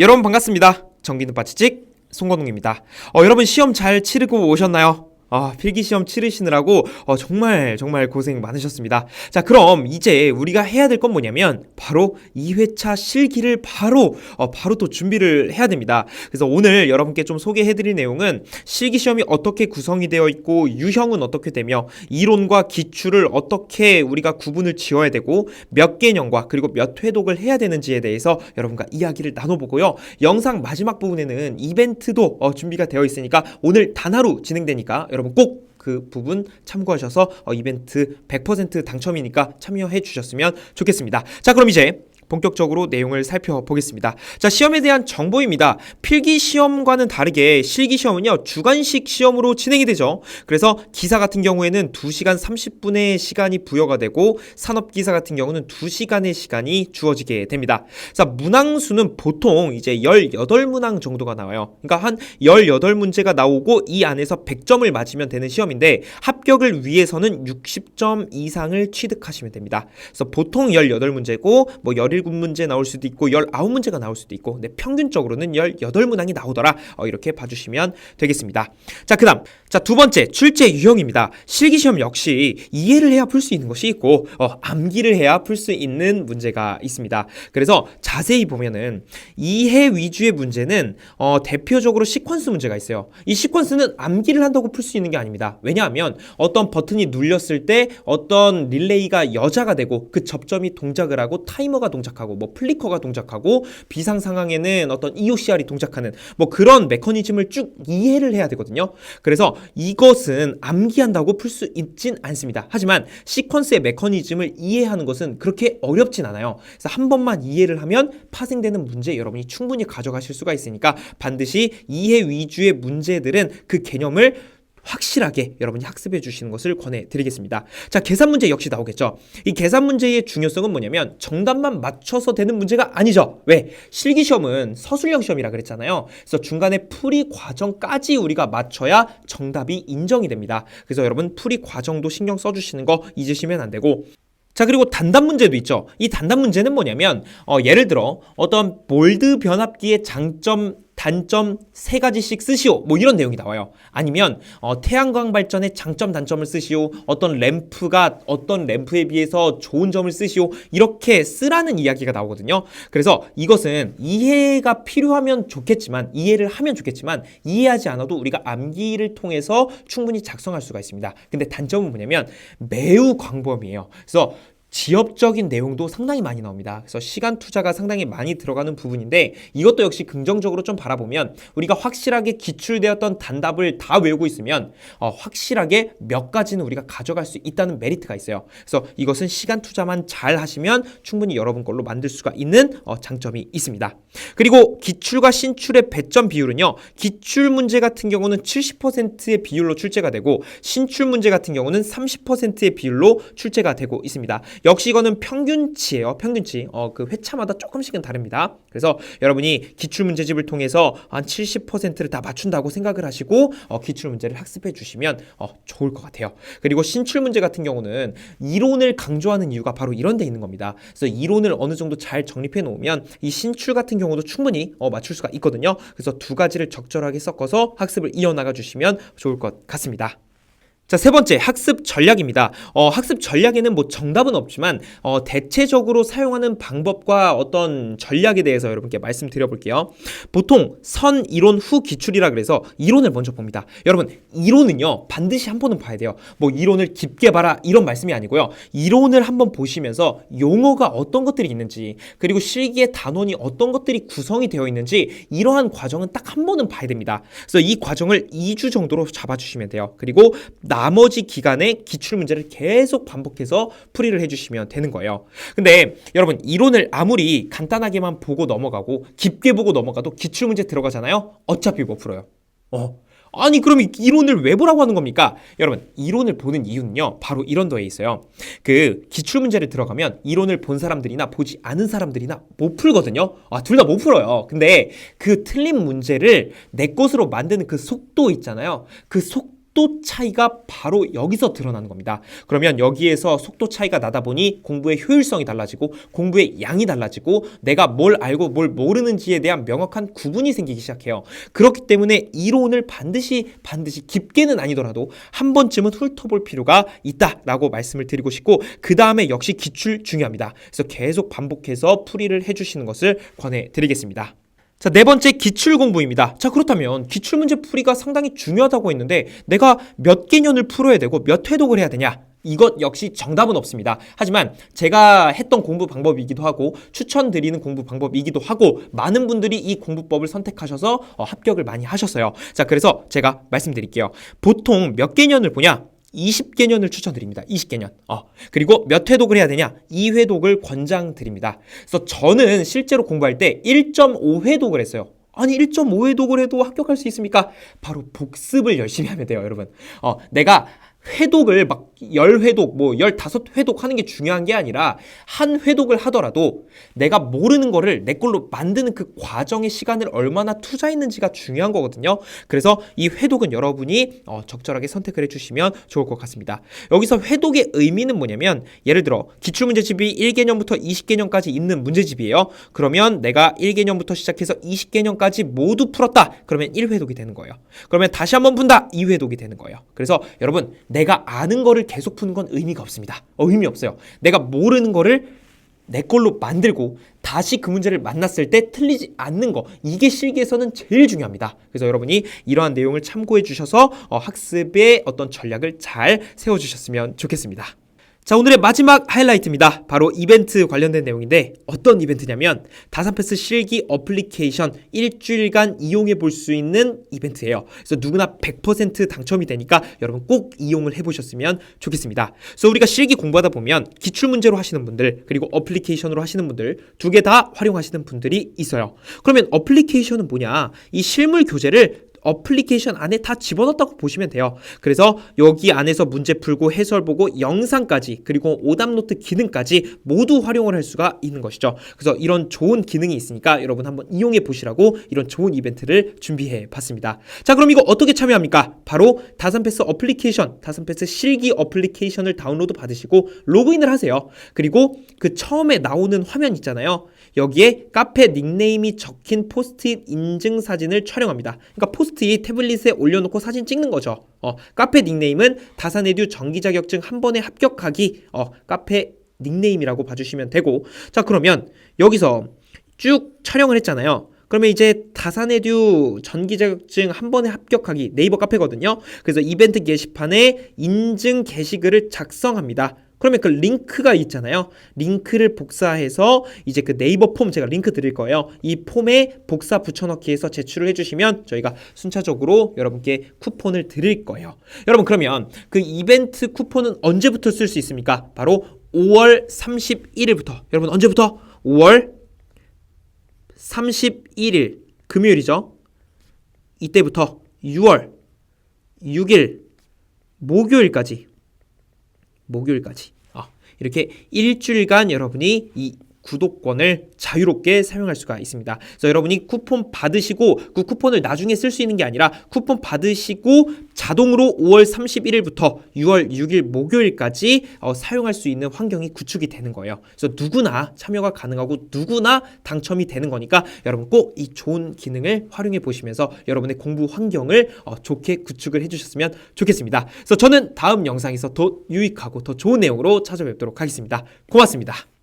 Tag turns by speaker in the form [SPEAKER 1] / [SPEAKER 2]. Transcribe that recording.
[SPEAKER 1] 여러분 반갑습니다. 정기는 빠치직 송건웅입니다. 어, 여러분 시험 잘 치르고 오셨나요? 아, 필기 시험 치르시느라고 어, 정말 정말 고생 많으셨습니다. 자, 그럼 이제 우리가 해야 될 건 뭐냐면 바로 2회차 실기를 바로 어, 바로 또 준비를 해야 됩니다. 그래서 오늘 여러분께 좀 소개해 드릴 내용은 실기 시험이 어떻게 구성이 되어 있고 유형은 어떻게 되며 이론과 기출을 어떻게 우리가 구분을 지어야 되고 몇 개념과 그리고 몇 회독을 해야 되는지에 대해서 여러분과 이야기를 나눠보고요. 영상 마지막 부분에는 이벤트도 어, 준비가 되어 있으니까 오늘 단 하루 진행되니까 여러분 꼭 그 부분 참고하셔서 어, 이벤트 100% 당첨이니까 참여해 주셨으면 좋겠습니다. 자, 그럼 이제 본격적으로 내용을 살펴보겠습니다. 자, 시험에 대한 정보입니다. 필기 시험과는 다르게 실기 시험은요, 주관식 시험으로 진행이 되죠. 그래서 기사 같은 경우에는 2시간 30분의 시간이 부여가 되고, 산업 기사 같은 경우는 2시간의 시간이 주어지게 됩니다. 자, 문항수는 보통 이제 18문항 정도가 나와요. 그러니까 한 18문제가 나오고 이 안에서 100점을 맞으면 되는 시험인데 합격을 위해서는 60점 이상을 취득하시면 됩니다. 그래서 보통 18문제고 뭐 17 문제 나올 수도 있고 19문제가 나올 수도 있고 근데 평균적으로는 18문항이 나오더라. 어, 이렇게 봐주시면 되겠습니다. 자, 그 다음 자, 두 번째 출제 유형입니다. 실기 시험 역시 이해를 해야 풀 수 있는 것이 있고 어, 암기를 해야 풀 수 있는 문제가 있습니다. 그래서 자세히 보면은 이해 위주의 문제는 어, 대표적으로 시퀀스 문제가 있어요. 이 시퀀스는 암기를 한다고 풀 수 있는 게 아닙니다. 왜냐하면 어떤 버튼이 눌렸을 때 어떤 릴레이가 여자가 되고 그 접점이 동작을 하고 타이머가 동작 하고 뭐 플리커가 동작하고 비상 상황에는 어떤 EOCR이 동작하는 뭐 그런 메커니즘을 쭉 이해를 해야 되거든요. 그래서 이것은 암기한다고 풀 수 있진 않습니다. 하지만 시퀀스의 메커니즘을 이해하는 것은 그렇게 어렵진 않아요. 그래서 한 번만 이해를 하면 파생되는 문제 여러분이 충분히 가져가실 수가 있으니까 반드시 이해 위주의 문제들은 그 개념을 확실하게 여러분이 학습해 주시는 것을 권해 드리겠습니다. 자, 계산 문제 역시 나오겠죠. 이 계산 문제의 중요성은 뭐냐면 정답만 맞춰서 되는 문제가 아니죠. 왜? 실기 시험은 서술형 시험이라 그랬잖아요. 그래서 중간에 풀이 과정까지 우리가 맞춰야 정답이 인정이 됩니다. 그래서 여러분 풀이 과정도 신경 써 주시는 거 잊으시면 안 되고 자 그리고 단답 문제도 있죠. 이 단답 문제는 뭐냐면 어, 예를 들어 어떤 볼드 변압기의 장점 단점 세 가지씩 쓰시오. 뭐 이런 내용이 나와요. 아니면 어, 태양광 발전의 장점 단점을 쓰시오. 어떤 램프가 어떤 램프에 비해서 좋은 점을 쓰시오. 이렇게 쓰라는 이야기가 나오거든요. 그래서 이것은 이해가 필요하면 좋겠지만 이해를 하면 좋겠지만 이해하지 않아도 우리가 암기를 통해서 충분히 작성할 수가 있습니다. 근데 단점은 뭐냐면 매우 광범위해요. 그래서 지엽적인 내용도 상당히 많이 나옵니다. 그래서 시간 투자가 상당히 많이 들어가는 부분인데 이것도 역시 긍정적으로 좀 바라보면 우리가 확실하게 기출되었던 단답을 다 외우고 있으면 어, 확실하게 몇 가지는 우리가 가져갈 수 있다는 메리트가 있어요. 그래서 이것은 시간 투자만 잘 하시면 충분히 여러분 걸로 만들 수가 있는 어, 장점이 있습니다. 그리고 기출과 신출의 배점 비율은요. 기출 문제 같은 경우는 70%의 비율로 출제가 되고 신출 문제 같은 경우는 30%의 비율로 출제가 되고 있습니다. 역시 이거는 평균치예요. 평균치. 어, 그 회차마다 조금씩은 다릅니다. 그래서 여러분이 기출 문제집을 통해서 한 70%를 다 맞춘다고 생각을 하시고 어, 기출 문제를 학습해 주시면 어, 좋을 것 같아요. 그리고 신출 문제 같은 경우는 이론을 강조하는 이유가 바로 이런 데 있는 겁니다. 그래서 이론을 어느 정도 잘 정립해 놓으면 이 신출 같은 경우도 충분히 어, 맞출 수가 있거든요. 그래서 두 가지를 적절하게 섞어서 학습을 이어나가 주시면 좋을 것 같습니다. 자, 세 번째, 학습 전략입니다. 어, 학습 전략에는 뭐 정답은 없지만, 어, 대체적으로 사용하는 방법과 어떤 전략에 대해서 여러분께 말씀드려 볼게요. 보통 선, 이론, 후, 기출이라 그래서 이론을 먼저 봅니다. 여러분, 이론은요, 반드시 한 번은 봐야 돼요. 뭐 이론을 깊게 봐라, 이런 말씀이 아니고요. 이론을 한번 보시면서 용어가 어떤 것들이 있는지, 그리고 실기의 단원이 어떤 것들이 구성이 되어 있는지, 이러한 과정은 딱 한 번은 봐야 됩니다. 그래서 이 과정을 2주 정도로 잡아 주시면 돼요. 그리고 나머지 기간에 기출 문제를 계속 반복해서 풀이를 해주시면 되는 거예요. 근데 여러분 이론을 아무리 간단하게만 보고 넘어가고 깊게 보고 넘어가도 기출 문제 들어가잖아요. 어차피 못 풀어요. 어. 아니 그럼 이 이론을 왜 보라고 하는 겁니까? 여러분 이론을 보는 이유는요 바로 이런 거에 있어요 그 기출 문제를 들어가면 이론을 본 사람들이나 보지 않은 사람들이나 못 풀거든요 아 둘 다 못 풀어요 근데 그 틀린 문제를 내 것으로 만드는 그 속도 있잖아요 그 속 속도 차이가 바로 여기서 드러나는 겁니다. 그러면 여기에서 속도 차이가 나다 보니 공부의 효율성이 달라지고 공부의 양이 달라지고 내가 뭘 알고 뭘 모르는지에 대한 명확한 구분이 생기기 시작해요. 그렇기 때문에 이론을 반드시 반드시 깊게는 아니더라도 한 번쯤은 훑어볼 필요가 있다라고 말씀을 드리고 싶고 그 다음에 역시 기출 중요합니다. 그래서 계속 반복해서 풀이를 해주시는 것을 권해드리겠습니다. 자, 네 번째 기출 공부입니다. 자, 그렇다면 기출 문제 풀이가 상당히 중요하다고 했는데 내가 몇 개년을 풀어야 되고 몇 회독을 해야 되냐? 이것 역시 정답은 없습니다. 하지만 제가 했던 공부 방법이기도 하고 추천드리는 공부 방법이기도 하고 많은 분들이 이 공부법을 선택하셔서 어, 합격을 많이 하셨어요. 자, 그래서 제가 말씀드릴게요. 보통 몇 개년을 보냐? 20개년을 추천드립니다. 20개년. 어. 그리고 몇 회독을 해야 되냐? 2회독을 권장드립니다. 그래서 저는 실제로 공부할 때 1.5회독을 했어요. 아니 1.5회독을 해도 합격할 수 있습니까? 바로 복습을 열심히 하면 돼요, 여러분. 어, 내가 회독을 막 10회독, 뭐 15회독 하는 게 중요한 게 아니라 한 회독을 하더라도 내가 모르는 거를 내 걸로 만드는 그 과정의 시간을 얼마나 투자했는지가 중요한 거거든요. 그래서 이 회독은 여러분이 어, 적절하게 선택을 해주시면 좋을 것 같습니다. 여기서 회독의 의미는 뭐냐면 예를 들어 기출문제집이 1개년부터 20개년까지 있는 문제집이에요. 그러면 내가 1개년부터 시작해서 20개년까지 모두 풀었다. 그러면 1회독이 되는 거예요. 그러면 다시 한번 푼다. 2회독이 되는 거예요. 그래서 여러분 내가 아는 거를 계속 푸는 건 의미가 없습니다. 어, 의미 없어요. 내가 모르는 거를 내 걸로 만들고 다시 그 문제를 만났을 때 틀리지 않는 거 이게 실기에서는 제일 중요합니다. 그래서 여러분이 이러한 내용을 참고해 주셔서 어, 학습의 어떤 전략을 잘 세워 주셨으면 좋겠습니다. 자, 오늘의 마지막 하이라이트입니다. 바로 이벤트 관련된 내용인데 어떤 이벤트냐면 다산패스 실기 어플리케이션 일주일간 이용해 볼 수 있는 이벤트예요. 그래서 누구나 100% 당첨이 되니까 여러분 꼭 이용을 해 보셨으면 좋겠습니다. 그래서 우리가 실기 공부하다 보면 기출 문제로 하시는 분들 그리고 어플리케이션으로 하시는 분들 두 개 다 활용하시는 분들이 있어요. 그러면 어플리케이션은 뭐냐? 이 실물 교재를 어플리케이션 안에 다 집어넣었다고 보시면 돼요. 그래서 여기 안에서 문제 풀고 해설 보고 영상까지 그리고 오답 노트 기능까지 모두 활용을 할 수가 있는 것이죠. 그래서 이런 좋은 기능이 있으니까 여러분 한번 이용해 보시라고 이런 좋은 이벤트를 준비해 봤습니다. 자, 그럼 이거 어떻게 참여합니까? 바로 다산패스 어플리케이션, 다산패스 실기 어플리케이션을 다운로드 받으시고 로그인을 하세요. 그리고 그 처음에 나오는 화면 있잖아요. 여기에 카페 닉네임이 적힌 포스트잇 인증 사진을 촬영합니다. 그러니까 포스트잇 태블릿에 올려놓고 사진 찍는 거죠. 어, 카페 닉네임은 다산에듀 정기 자격증 한 번에 합격하기 어, 카페 닉네임이라고 봐주시면 되고 자 그러면 여기서 쭉 촬영을 했잖아요. 그러면 이제 다산에듀 전기 자격증 한 번에 합격하기 네이버 카페거든요. 그래서 이벤트 게시판에 인증 게시글을 작성합니다. 그러면 그 링크가 있잖아요. 링크를 복사해서 이제 그 네이버 폼 제가 링크 드릴 거예요. 이 폼에 복사 붙여넣기 해서 제출을 해주시면 저희가 순차적으로 여러분께 쿠폰을 드릴 거예요. 여러분 그러면 그 이벤트 쿠폰은 언제부터 쓸 수 있습니까? 바로 5월 31일부터. 여러분 언제부터? 5월 31일 금요일이죠. 이때부터 6월 6일 목요일까지 목요일까지. 아, 이렇게 일주일간 여러분이 이 구독권을 자유롭게 사용할 수가 있습니다. 그래서 여러분이 쿠폰 받으시고 그 쿠폰을 나중에 쓸 수 있는 게 아니라 쿠폰 받으시고 자동으로 5월 31일부터 6월 6일 목요일까지 어, 사용할 수 있는 환경이 구축이 되는 거예요. 그래서 누구나 참여가 가능하고 누구나 당첨이 되는 거니까 여러분 꼭 이 좋은 기능을 활용해 보시면서 여러분의 공부 환경을 어, 좋게 구축을 해주셨으면 좋겠습니다. 그래서 저는 다음 영상에서 더 유익하고 더 좋은 내용으로 찾아뵙도록 하겠습니다. 고맙습니다.